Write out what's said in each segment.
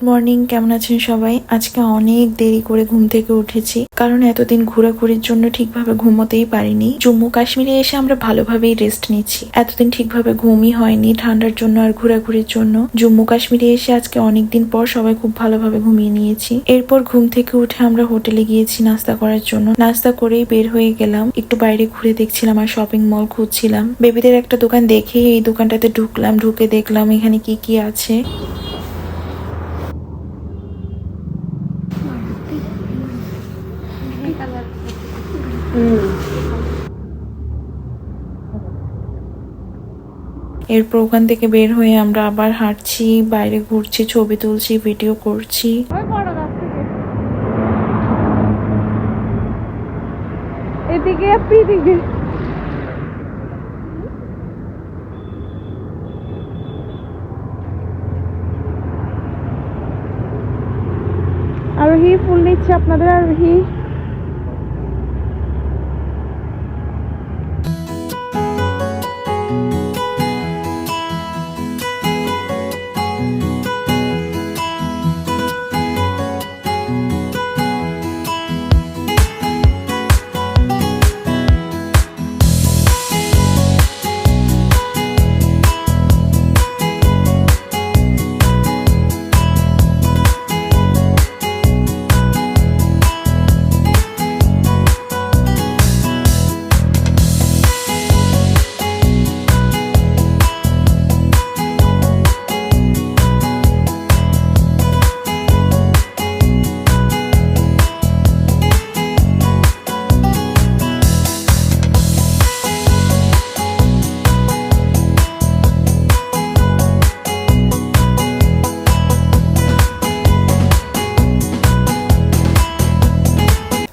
Good morning কেমন আছেন সবাই? আজকে অনেক দেরি করে ঘুম থেকে উঠেছি, কারণ এতদিন ঘোরাঘুরির জন্য ঠিকভাবে ঘুমোতেই পারিনি। জম্মু কাশ্মীরে এসে আমরা ভালোভাবেই রেস্ট নিচ্ছি। এতদিন ঠিকভাবে ঘুমই হয়নি, ঠান্ডার জন্য আর ঘোরাঘুরির জন্য। জম্মু কাশ্মীরে এসে আজকে অনেকদিন পর সবাই খুব ভালোভাবে ঘুমিয়ে নিয়েছি। এরপর ঘুম থেকে উঠে আমরা হোটেলে গিয়েছি নাস্তা করার জন্য। নাস্তা করেই বের হয়ে গেলাম। একটু বাইরে ঘুরে দেখছিলাম আর শপিং মল খুঁজছিলাম। বেবিদের একটা দোকান দেখে এই দোকানটাতে ঢুকলাম, ঢুকে দেখলাম এখানে কি কি আছে। এরপর ওখান থেকে বের হয়ে আমরা আবার হাঁটছি, বাইরে ঘুরছি, ছবি তুলছি ভিডিও করছি। এদিকে এদিকে আরোহী ফুল নিচ্ছে আপনাদের আরোহী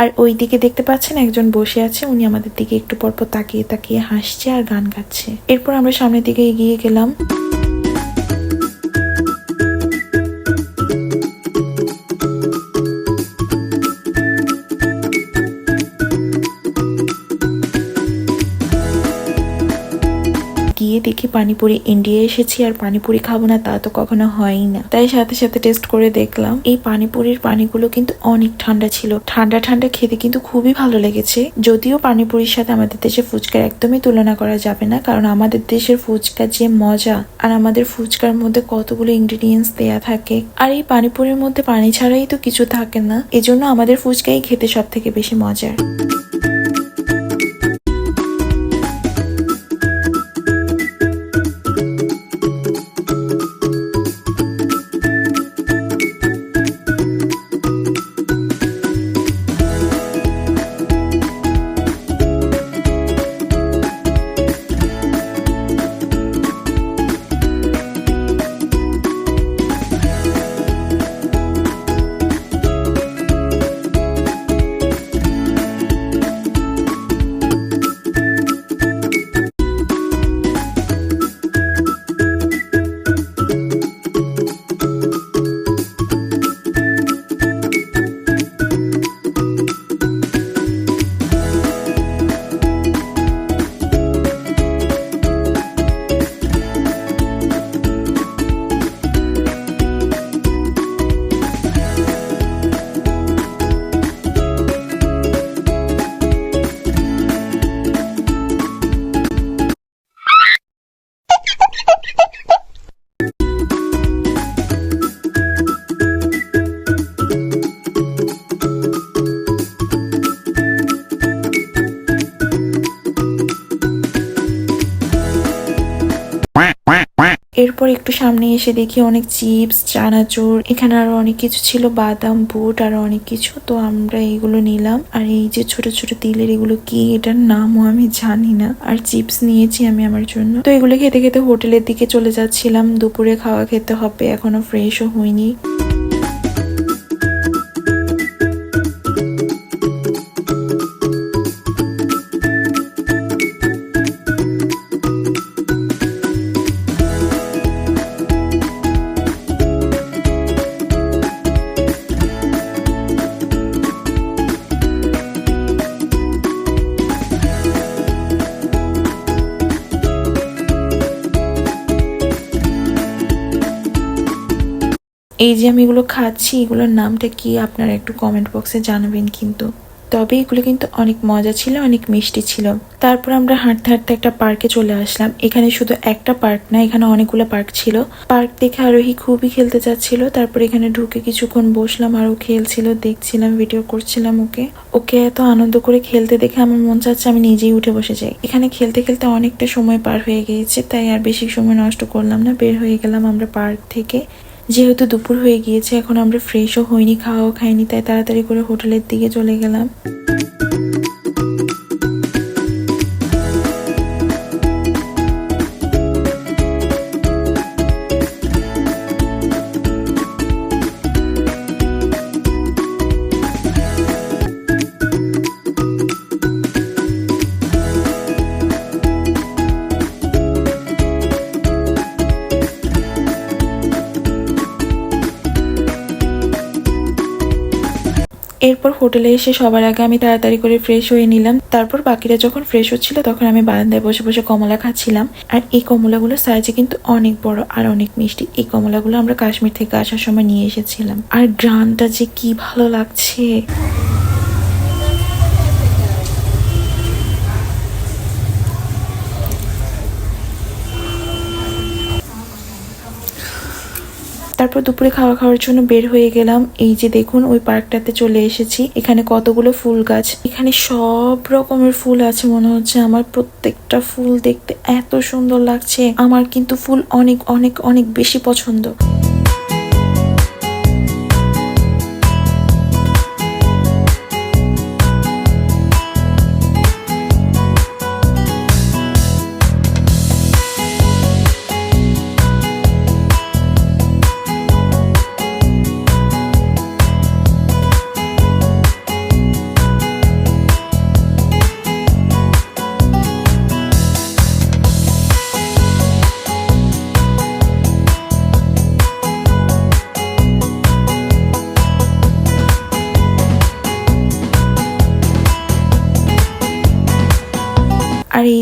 আর ওই দিকে দেখতে পাচ্ছেন একজন বসে আছে, উনি আমাদের দিকে একটু পরপর তাকিয়ে তাকিয়ে হাসছে আর গান গাচ্ছে। এরপর আমরা সামনের দিকে এগিয়ে গেলাম। দেখি পানিপুরি ইন্ডিয়া এসেছি আর পানিপুরি খাব না, তা তো কখনো হয়ই না। তাই সাথে সাথে টেস্ট করে দেখলাম, এই পানিপুরির পানিগুলো কিন্তু অনেক ঠান্ডা ছিল। ঠান্ডা ঠান্ডা খেতে কিন্তু খুবই ভালো লেগেছে। যদিও পানিপুরির সাথে আমাদের দেশের ফুচকার একদমই তুলনা করা যাবে না, কারণ আমাদের দেশের ফুচকা যে মজা আর আমাদের ফুচকার মধ্যে কতগুলো ইনগ্রিডিয়েন্টস দেয়া থাকে, আর এই পানিপুরির মধ্যে পানি ছাড়াই তো কিছু থাকে না, এজন্য আমাদের ফুচকাই খেতে সব থেকে বেশি মজার। এরপর একটু সামনে এসে দেখি অনেক চিপস, চানাচুর, এখানে আরও অনেক কিছু ছিল, বাদাম, বুট, আরও অনেক কিছু। তো আমরা এগুলো নিলাম। আর এই যে ছোট ছোট তিলের এগুলো কি, এটার নামও আমি জানি না। আর চিপস নিয়েছি আমি আমার জন্য। তো এগুলো খেতে খেতে হোটেলের দিকে চলে যাচ্ছিলাম। দুপুরে খাওয়া খেতে হবে, এখনও ফ্রেশও হয়নি। এই যে আমি এগুলো খাচ্ছি, এগুলোর নামটা কি আপনারা একটু কমেন্ট বক্সে জানাবেন কিন্তু। তবে এগুলো কিন্তু অনেক মজা ছিল, অনেক মিষ্টি ছিল। তারপর আমরা হাঁটতে হাঁটতে একটা পার্কে চলে আসলাম। এখানে শুধু একটা পার্ক না, এখানে অনেকগুলো পার্ক ছিল। পার্ক দেখে আরোহী খুবই খেলতে চাচ্ছিল। তারপর এখানে ঢুকে কিছুক্ষণ বসলাম, আর ও খেলছিল, দেখছিলাম ভিডিও করছিলাম ওকে। ওকে এত আনন্দ করে খেলতে দেখে আমার মন চাচ্ছে আমি নিজেই উঠে বসে যাই। এখানে খেলতে খেলতে অনেকটা সময় পার হয়ে গিয়েছে, তাই আর বেশি সময় নষ্ট করলাম না, বের হয়ে গেলাম আমরা পার্ক থেকে। যেহেতু দুপুর হয়ে গিয়েছে, এখন আমরা ফ্রেশও হইনি, খাওয়াও খাইনি, তাই তাড়াতাড়ি করে হোটেলের দিকে চলে গেলাম। এরপর হোটেলে এসে সবার আগে আমি তাড়াতাড়ি করে ফ্রেশ হয়ে নিলাম। তারপর বাকিরা যখন ফ্রেশ হচ্ছিল তখন আমি বারান্দায় বসে বসে কমলা খাচ্ছিলাম। আর এই কমলাগুলো সাইজে কিন্তু অনেক বড় আর অনেক মিষ্টি। এই কমলাগুলো আমরা কাশ্মীর থেকে আসার সময় নিয়ে এসেছিলাম। আর গ্রানটা যে কি ভালো লাগছে! তারপর দুপুরে খাওয়া খাওয়ার জন্য বের হয়ে গেলাম। এই যে দেখুন, ওই পার্কটাতে চলে এসেছি। এখানে কতগুলো ফুল গাছ। এখানে সব রকমের ফুল আছে মনে হচ্ছে। আমার প্রত্যেকটা ফুল দেখতে এত সুন্দর লাগছে। আমার কিন্তু ফুল অনেক অনেক অনেক বেশি পছন্দ।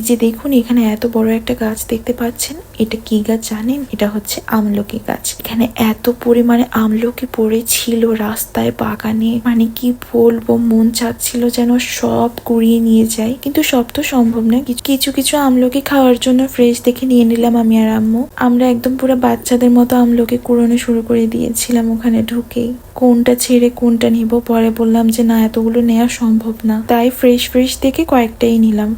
যে দেখুন, এখানে এত বড় একটা গাছ দেখতে পাচ্ছেন। এটা কি গাছ জানেন? এটা হচ্ছে আমলকি গাছ। এখানে এত পরিমাণে আমলকি পড়েছিল রাস্তায়, বাগানে। মানে কি বলব, মন চাচ্ছিল যেন সব কুড়িয়ে নিয়ে যায়। কিন্তু সব তো সম্ভব না। কিছু- কিছু আমলকি খাওয়ার জন্য ফ্রেশ দেখে নিয়ে নিলাম আমি আর আম্মু। আমরা একদম পুরো বাচ্চাদের মতো আমলকি কুড়োনো শুরু করে দিয়েছিলাম ওখানে ঢুকেই। কোনটা ছেড়ে কোনটা নিব? পরে বললাম যে, না, এতগুলো নেওয়া সম্ভব না। তাই ফ্রেশ ফ্রেশ দেখে কয়েকটাই নিলাম।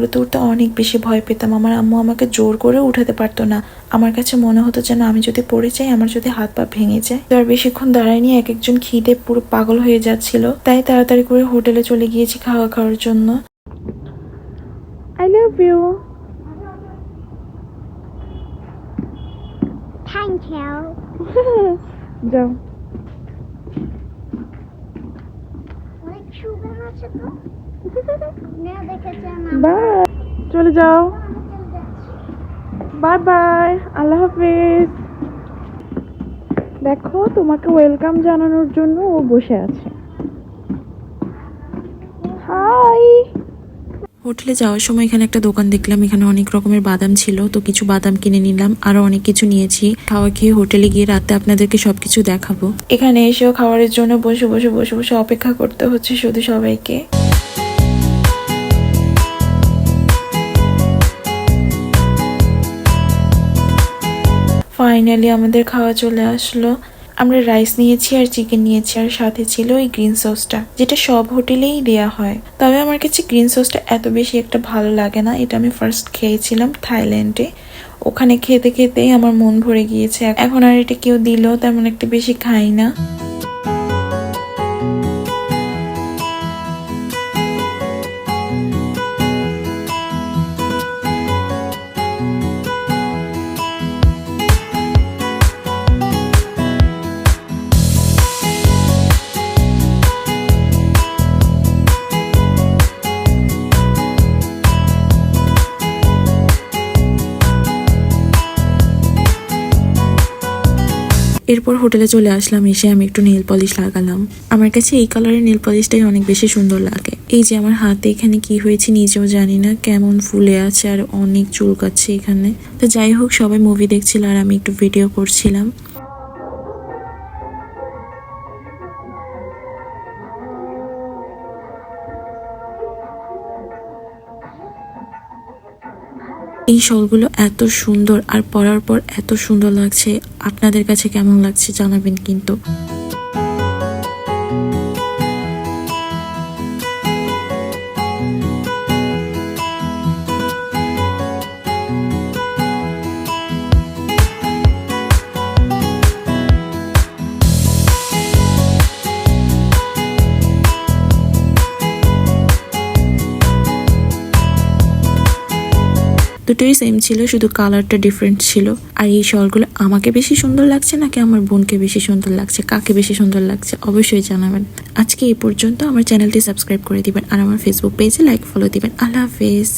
এগুলোতে উঠতে অনেক বেশি ভয় পেতাম। আমার আম্মু আমাকে জোর করে উঠাতে পারতো না। আমার কাছে মনে হতো যেন আমি যদি পড়ে যাই আমার যদি হাত পা ভেঙে যায়। তো আর বেশিক্ষণ দাঁড়ায়নি এক একজন খিদে পুরো পাগল হয়ে যাচ্ছিল। তাই তাড়াতাড়ি করে হোটেলে চলে গিয়েছি খাওয়া খাওয়ার জন্য। I love you Thank you. যাও অনেক সুগার আছে তো আপনিও দেখেছেন বাই চলে যাও। বাই বাই আল্লাহ হাফিজ। দেখো, তোমাকে ওয়েলকাম জানানোর জন্য ও বসে আছে। হোটেলে যাওয়ার সময় এখানে একটা দোকান দেখলাম, এখানে অনেক রকমের বাদাম ছিল। তো কিছু বাদাম কিনে নিলাম, আরও অনেক কিছু নিয়েছি। খাওয়া খেয়ে হোটেলে গিয়ে রাতে আপনাদেরকে সবকিছু দেখাবো। এখানে এসেও খাওয়ারের জন্য বসে বসে বসে বসে অপেক্ষা করতে হচ্ছে শুধু সবাইকে। ফাইনালি আমাদের খাওয়া চলে আসলো। আমরা রাইস নিয়েছি আর চিকেন নিয়েছি আর সাথে ছিল ওই গ্রিন সসটা যেটা সব হোটেলেই দেওয়া হয়। তবে আমার কাছে গ্রিন সসটা এত বেশি একটা ভালো লাগে না, এটা আমি ফার্স্ট খেয়েছিলাম থাইল্যান্ডে। ওখানে খেতে খেতেই আমার মন ভরে গিয়েছে। এখন আর এটা কেউ দিলেও তেমন একটা বেশি খাই না। এরপর হোটেলে চলে আসলাম, এসে আমি একটু নেল পলিশ লাগালাম। আমার কাছে এই কালারের নেল পলিশটাই অনেক বেশি সুন্দর লাগে। এই যে আমার হাতে এখানে কি হয়েছে নিজেও জানি না, কেমন ফুলে আছে আর অনেক চুলকাচ্ছে এখানে। তো যাই হোক, সবাই মুভি দেখছিল আর আমি একটু ভিডিও করছিলাম। এই শলগুলো এত সুন্দর আর পরার পর এত সুন্দর লাগছে। আপনাদের কাছে কেমন লাগছে জানাবেন কিন্তু। দুটোই সেম ছিল, শুধু কালারটা ডিফারেন্ট ছিল। আর এই শলগুলো আমাকে বেশি সুন্দর লাগছে নাকি আমার বোনকে বেশি সুন্দর লাগছে? কাকে বেশি সুন্দর লাগছে? অবশ্যই জানাবেন। আজকে এই পর্যন্ত আমার চ্যানেলটি সাবস্ক্রাইব করে দিবেন আর আমার ফেসবুক পেজে লাইক ফলো দিবেন। আল্লাহ হাফেজ।